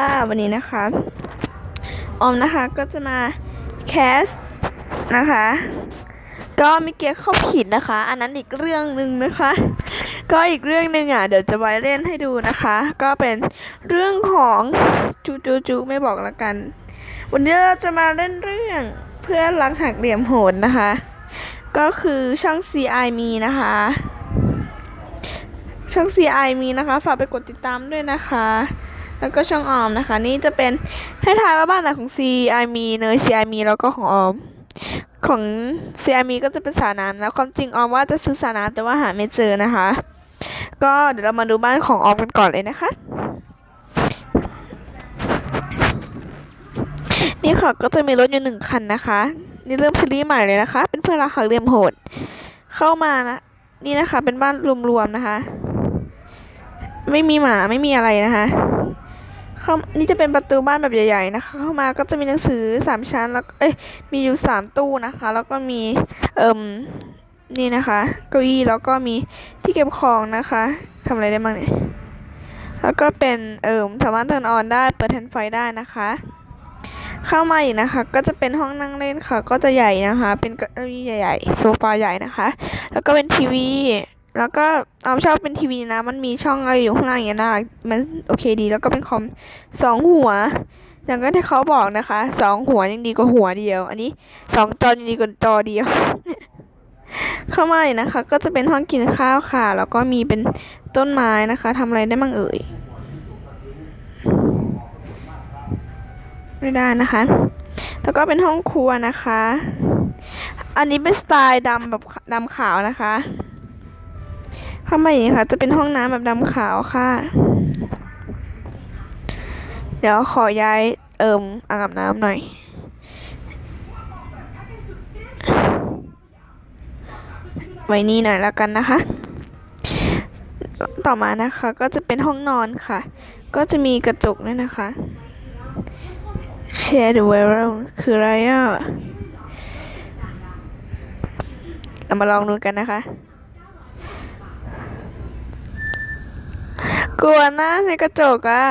ค่ะวันนี้นะคะออมนะคะก็จะมาแคสนะคะ ก็มีเกียร์เข้าผิดนะคะ อันนั้นอีกเรื่องหนึ่งนะคะ ก็อีกเรื่องหนึ่งอะเดี๋ยวจะไว้เล่นให้ดูนะคะ ก็เป็นเรื่องของจูจูจูไม่บอกละกัน วันนี้เราจะมาเล่นเรื่องเพื่อนรักหักเหลี่ยมโหดนะคะ ก็คือช่อง CI มีนะคะ ช่อง CI มีนะคะฝากไปกดติดตามด้วยนะคะ แล้วก็ช่องออมนะคะ นี่จะเป็นให้ทายว่าบ้านไหนของ CI มีเนย CI มีแล้วก็ของออม ของ CI มีก็จะเป็นสระน้ำแล้วความจริงออมว่าจะซื้อสระน้ำแต่ว่าหาไม่เจอนะคะ ก็เดี๋ยวเรามาดูบ้านของออมกันก่อนเลยนะคะ นี่ค่ะก็จะมีรถอยู่หนึ่งคันนะคะ นี่เริ่มซีรีส์ใหม่เลยนะคะ เป็นเพื่อนรักหักเหลี่ยมโหด เข้ามานะนี่นะคะ เป็นบ้านรวมๆนะคะ ไม่มีหมาไม่มีอะไรนะคะ เข้านี่จะเป็นประตูบ้านแบบใหญ่ ๆ นะคะ เข้ามาก็จะมีหนังสือสามชั้นแล้วเอ้ยมีอยู่สามตู้นะคะ แล้วก็มีเอ่มนี่นะคะเก้าอี้แล้วก็มีที่เก็บของนะคะทำอะไรได้บ้างเนี่ยแล้วก็เป็นเอ่มสามารถเทิร์นออนได้เปิดแทนไฟได้นะคะ เข้ามาอีกนะคะ ก็จะเป็นห้องนั่งเล่นค่ะ ก็จะใหญ่นะคะ เป็นเก้าอี้ใหญ่ ๆ โซฟาใหญ่นะคะ แล้วก็เป็นทีวี แล้วก็เอาชอบเป็นทีวีนะ มันมีช่องอะไรอยู่ข้างล่างอย่างเงี้นะมันโอเคดี แล้วก็เป็นคอมสองหัว อย่างก็ที่เขาบอกนะคะสองหัวยังดีกว่าหัวเดียว อันนี้สองจอยังดีกว่าจอเดียว เข้ามาอีกนะคะ ก็จะเป็นห้องกินข้าวค่ะ แล้วก็มีเป็นต้นไม้นะคะทำอะไรได้บ้างเอ่ย ไม่ได้นะคะ แล้วก็เป็นห้องครัวนะคะ อันนี้เป็นสไตล์ดำแบบดำขาวนะคะ ข้ามาอย่างนี้ค่ะจะเป็นห้องน้ำแบบดำขาวค่ะ เดี๋ยวขอย้ายเอิมอ่างอาบน้ำหน่อย ไว้นี่หน่อยแล้วกันนะคะ ต่อมานะคะก็จะเป็นห้องนอนค่ะ ก็จะมีกระจกด้วยนะคะ share the world คืออะไรอะเรามาลองดูกันนะคะ กลัวน้าในกระจกอะ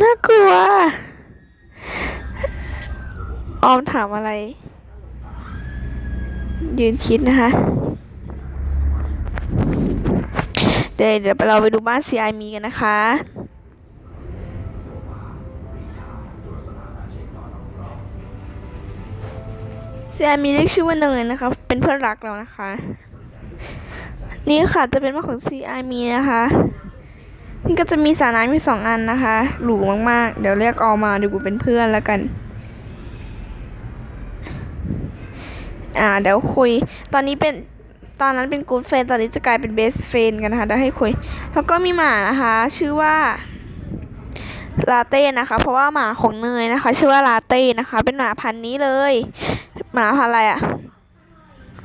น่ากลัว ออมถามอะไร ยืนคิดนะคะ เดี๋ยวเดี๋ยวเราไปดูบ้าน CI มีกันนะคะ CI มีเรียกชื่อว่าเนยนะคะ เป็นเพื่อนรักเรานะคะ นี่ค่ะจะเป็นบ้าของ CI มีนะคะ นี่ก็จะมีสระน้ำมีสองอันนะคะ หรูมากๆ เดี๋ยวเรียกออมาดูกูเป็นเพื่อนแล้วกัน อ่าเดี๋ยวคุย ตอนนี้เป็นตอนนั้นเป็นกู d เฟนตอนนี้จะกลายเป็นเบสเฟนกันนะคะเดี๋ยวให้คุย แล้วก็มีหมานะคะ ชื่อว่าลาเต้นะคะ เพราะว่าหมาของเนยนะคะ ชื่อว่าลาเต้นะคะ เป็นหมาพันนี้เลย หมาพันอะไรอะ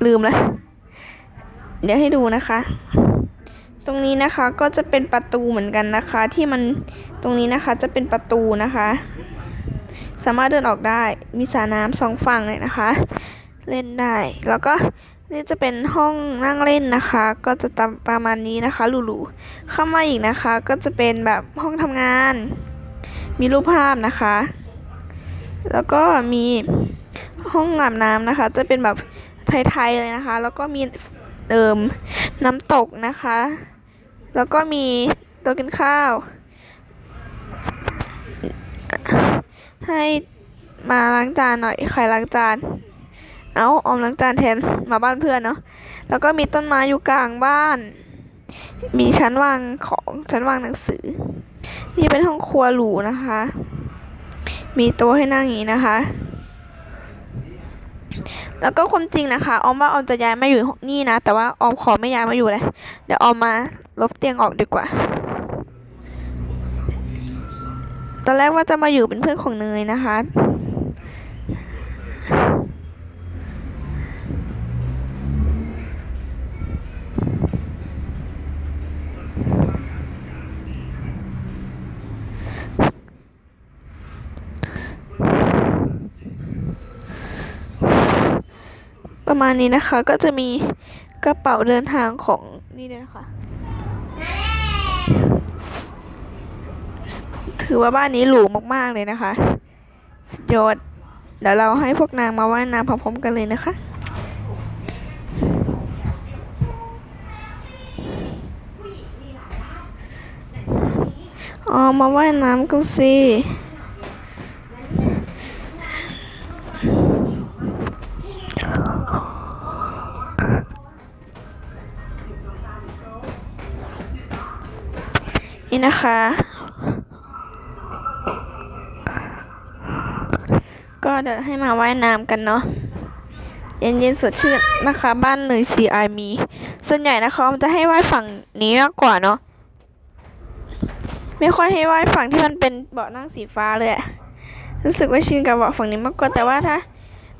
ลืมเลย เดี๋ยวให้ดูนะคะ ตรงนี้นะคะก็จะเป็นประตูเหมือนกันนะคะ ที่มันตรงนี้นะคะจะเป็นประตูนะคะ สามารถเดินออกได้มีสระน้ำสองฝั่งเลยนะคะ เล่นได้ แล้วก็นี่จะเป็นห้องนั่งเล่นนะคะ ก็จะตประมาณนี้นะคะหรูๆเข้ามาอีกนะคะ ก็จะเป็นแบบห้องทำงาน มีรูปภาพนะคะ แล้วก็มีห้องอาบน้ำนะคะ จะเป็นแบบไทยๆเลยนะคะ แล้วก็มี เอิมน้ำตกนะคะ แล้วก็มีโต๊ะกินข้าว ให้มาล้างจานหน่อยใครล้างจาน เอาออมล้างจานแทนมาบ้านเพื่อนเนาะแล้วก็มีต้นไม้อยู่กลางบ้าน มีชั้นวางของชั้นวางหนังสือ นี่เป็นห้องครัวหรูนะคะ มีโต๊ะให้นั่งอย่างนี้นะคะ แล้วก็ความจริงนะคะออมว่าออมจะย้ายมาอยู่นี่นะ แต่ว่าออมขอไม่ย้ายมาอยู่เลย เดี๋ยวออมมาลบเตียงออกดีกว่า ตอนแรกว่าจะมาอยู่เป็นเพื่อนของเนยนะคะ ประมาณนี้นะคะ ก็จะมีกระเป๋าเดินทางของนี่ด้วยนะคะถือว่าบ้านนี้หรูมากๆเลยนะคะสุดยอดเดี๋ยวเราให้พวกนางมาว่ายน้ำพร้อมๆกันเลยนะคะอ๋อมาว่ายน้ำกันสิ นี่นะคะ ก็เดี๋ยวให้มาว่ายน้ำกันเนาะเย็นๆสดชื่นนะคะ บ้านเลย CI มี ส่วนใหญ่นะคะมันจะให้ว่ายฝั่งนี้มากกว่าเนาะไม่ค่อยให้ว่ายฝั่งที่มันเป็นเบาะนั่งสีฟ้าเลยอะรู้สึกว่าชินกับเบาะฝั่งนี้มากกว่าแต่ว่าถ้า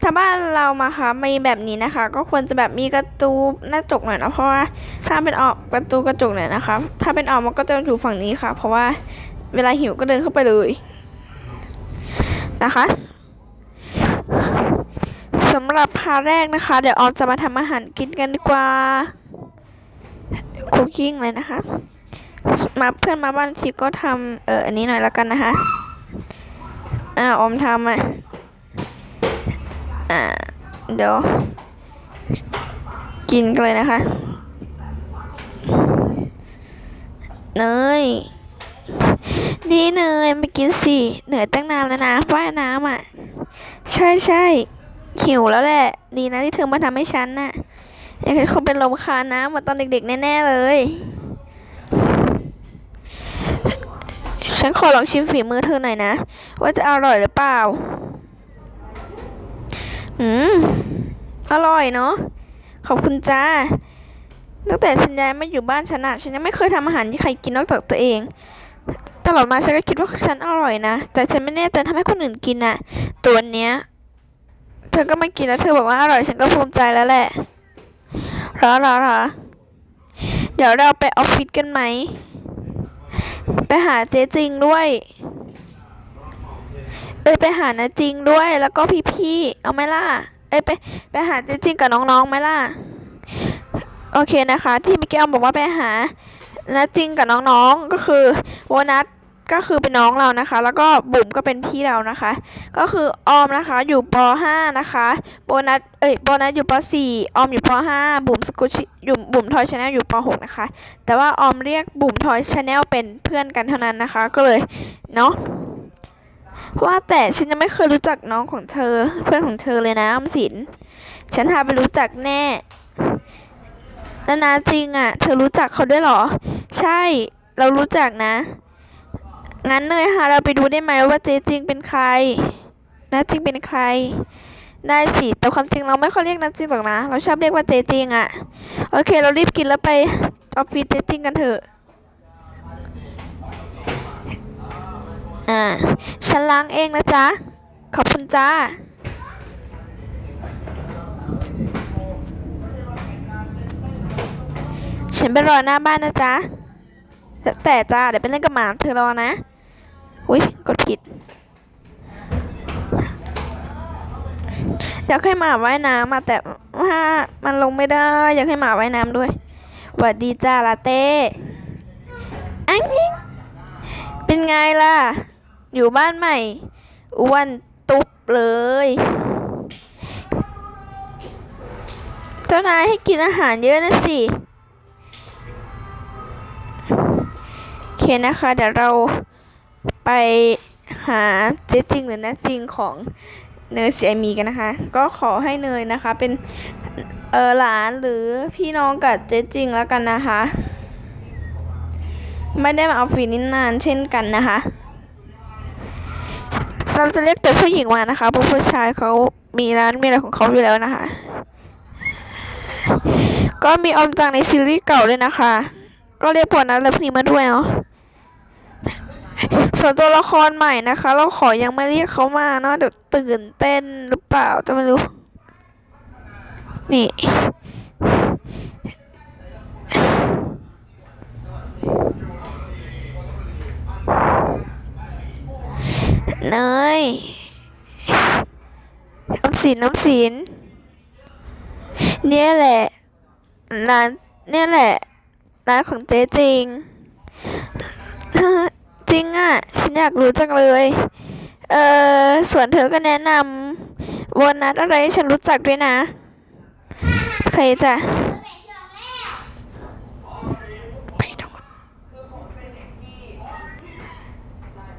ถ้าบ้านเรามาค่ะมีแบบนี้นะคะ ก็ควรจะแบบมีกระตูหน้าจกหน่อยนะเพราะว่าถ้าเป็นออกประตูกระจกหน่อยนะคะถ้าเป็นออกมันก็จะอยู่ฝั่งนี้ค่ะ เพราะว่าเวลาหิวก็เดินเข้าไปเลยนะคะสำหรับพาแรกนะคะ เดี๋ยวออมจะมาทำอาหารกินกันดีกว่าคุกกิ้งเลยนะคะ มาเพื่อนมาบ้านชิก็ทำเอออันนี้หน่อยแล้วกันนะคะอ่าออมทำอะ อ่า เดี๋ยว กินกันเลยนะคะ เนยดีเนยมากินสิเหนื่อยตั้งนานแล้วนะว่ายน้ำอะ ใช่ใช่หิวแล้วแหละ ดีนะที่เธอมาทำให้ฉันน่ะยังคงเป็นลมคาน้ำมือนตอนเด็กๆ แน่ๆเลย ฉันขอลองชิมฝีมือเธอหน่อยนะ ว่าจะอร่อยหรือเปล่า อืม อร่อยเนาะ ขอบคุณจ้า ตั้งแต่ฉันย้ายมาอยู่บ้านฉันอะฉันยังไม่เคยทำอาหารที่ใครกินนอกจากตัวเอง ตลอดมาฉันก็คิดว่าฉันอร่อยนะ แต่ฉันไม่แน่ใจทำให้คนอื่นกินอะตัวเนี้ย เธอก็มากินแล้วเธอบอกว่าอร่อย ฉันก็ภูมิใจแล้วแหละรอรอรอเดี๋ยวเราไปออฟฟิศกันไหม ไปหาเจ๊จริงด้วย เอ้ยไปหานะจริงด้วยแล้วก็พี่ๆเอาไหมล่ะเอ้ยไปไปหาเจ๊จริงกับน้องๆไหมล่ะโอเคนะคะ ที่มิเกลบอกว่าไปหานะจริงกับน้องๆก็คือโบนัสก็คือเป็นน้องเรานะคะ แล้วก็บุ๋มก็เป็นพี่เรานะคะ ก็คือออมนะคะอยู่ป .5 นะคะโบนัสเอ้ยโบนัสอยู่ป .4 ออมอยู่ป .5 บุ๋มสกุชอยู่บุ๋มทอยชาแนลอยู่ป .6 นะคะ แต่ว่าออมเรียกบุ๋มทอยชาแนลเป็นเพื่อนกันเท่านั้นนะคะ ก็เลยเนาะ ว่าแต่ฉันยังไม่เคยรู้จักน้องของเธอ เพื่อนของเธอเลยนะอมสิน ฉันหาไปรู้จักแน่นานาจริงอะ เธอรู้จักเขาด้วยเหรอ ใช่ เรารู้จักนะ งั้นเนยค่ะเราไปดูได้ไหมว่าเจจริงเป็นใครนาจริงเป็นใคร ได้สิแต่ความจริงเราไม่ค่อยเรียกนาจริงหรอกนะ เราชอบเรียกว่าเจจริงอะ โอเค เรารีบกินแล้วไปออฟฟิศเจจริงกันเถอะ อ่า ฉันล้างเองนะจ๊ะ ขอบคุณจ้า ฉันไปรอหน้าบ้านนะจ๊ะ แต่จ้า เดี๋ยวไปเล่นกับหมาเธอรอนะ อุ้ยกดผิด อยากให้หมาว่ายน้ำมาแต่ว่ามันลงไม่ได้ อยากให้หมาว่ายน้ำด้วยหวัดดีจ้าลาเต้อันนี้เป็นไงล่ะ อยู่บ้านใหม่อ้วนตุบเลย เจ้านายให้กินอาหารเยอะนะสิโอเคนะคะเดี๋ยวเราไปหาเจ๊จริงหรือน้าจริงของเนยเสียมีกันนะคะ ก็ขอให้เนยนะคะเป็นเออหลานหรือพี่น้องกับเจ๊จริงแล้วกันนะคะ ไม่ได้มาเอาฟีนินนานเช่นกันนะคะ เราจะเรียกแต่ผู้หญิงมานะคะเพราะผู้ชายเขามีร้านมีอะไรของเขาอยู่แล้วนะคะ ก็มีออมจังในซีรีส์เก่าด้วยนะคะ ก็เรียกพวกนั้นและพวกนี้มาด้วยเนาะส่วนตัวละครใหม่นะคะ เราขอยังไม่เรียกเขามาเนาะเดี๋ยวตื่นเต้นหรือเปล่าจะไม่รู้ นี่ เนยน้ำสินน้ำสินเนี่ยแหละร้านเนี่ยแหละร้านของเจ๊จริง จริงอะ ฉันอยากรู้จังเลย เออส่วนเธอก็แนะนำโบนัสอะไรให้ฉันรู้จักด้วยนะ ใครจะไปทั้งหมด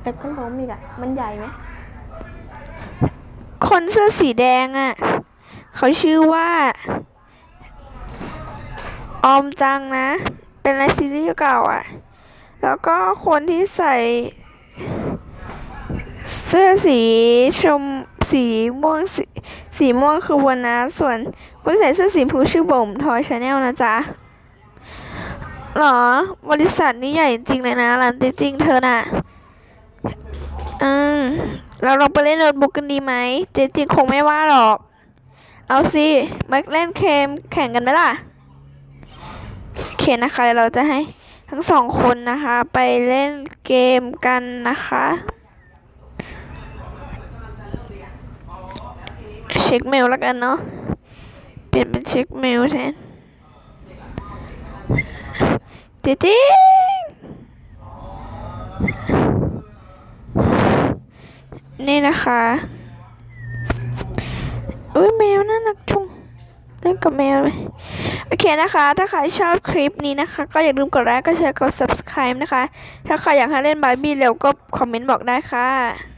แต่ก็ล้มอีกอะมันใหญ่ไหมคนเสื้อสีแดงอะเขาชื่อว่า ออมจังนะ เป็นในซีรีส์เก่าอะแล้วก็คนที่ใส่ เสื้อสีชมสีม่วงสีสีม่วงคือวันนะส่วนคนใส่เสื้อสีชมพูชื่อบ่มทอยชาแนลนะจ๊ะหรอ บริษัทนี้ใหญ่จริงเลยนะร้านจริงๆเธอน่ะ อืมเราลองไปเล่นโน้ตบุ๊กกันดีไหม เจจริงคงไม่ว่าหรอก เอาสิมาเล่นเกมแข่งกันไหมล่ะโอเคนะคะเราจะให้ทั้งสองคนนะคะ ไปเล่นเกมกันนะคะ เช็คเมลแล้วกันเนาะเปลี่ยนเป็นเช็คเมลแทนเจริงๆ นี่นะคะอุ้ยแมวน่ารักจุงเล่นกับแมวเลยโอเคนะคะ ถ้าใครชอบคลิปนี้นะคะ ก็อย่าลืมกดไลค์กดแชร์กด subscribe นะคะ ถ้าใครอยากให้เล่นบาร์บี้เร็วก็คอมเมนต์บอกได้ค่ะ